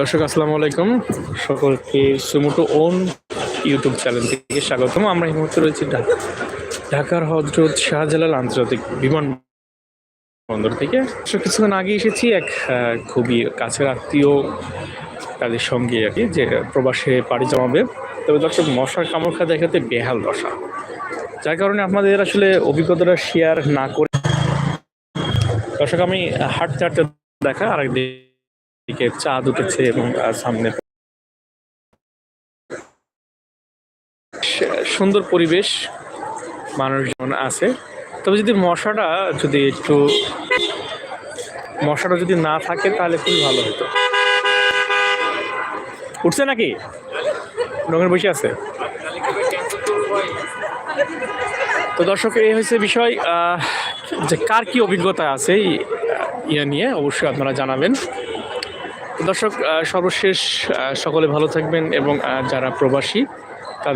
দর্শক, আসসালামু আলাইকুম। সকলকে সুমোটো ওন ইউটিউব চ্যানেল থেকে স্বাগতম। আমরা এই মুহূর্তে রয়েছি ঢাকা ঢাকার হজরত শাহজালাল আন্তর্জাতিক বিমান বন্দর থেকে কিছুক্ষণ আগে এসেছি এক খুবই কাছের আত্মীয় তাদের সঙ্গে আর কি, যে প্রবাসে পাড়ি জমাবে। তবে দর্শক, মশার কামড় খা দেখাতে বেহাল দশা। যার কারণে আপনাদের আসলে অভিজ্ঞতাটা শেয়ার না করে দর্শক, আমি হাঁটতে হাঁটতে দেখা আর দিকে চাঁদ উঠেছে এবং সামনে সুন্দর পরিবেশ, মানুষজন আছে। তবে যদি মশাটা যদি একটু, মশাটা যদি না থাকে তাহলে খুবই ভালো হতো। উঠছে নাকি? রঙের বসে আছে। তো দর্শক, এই হয়েছে বিষয় যে কার কি অভিজ্ঞতা আছে ইয়ে নিয়ে অবশ্যই আপনারা জানাবেন। দর্শক সর্বশেষ সকলে ভালো থাকবেন এবং যারা প্রবাসী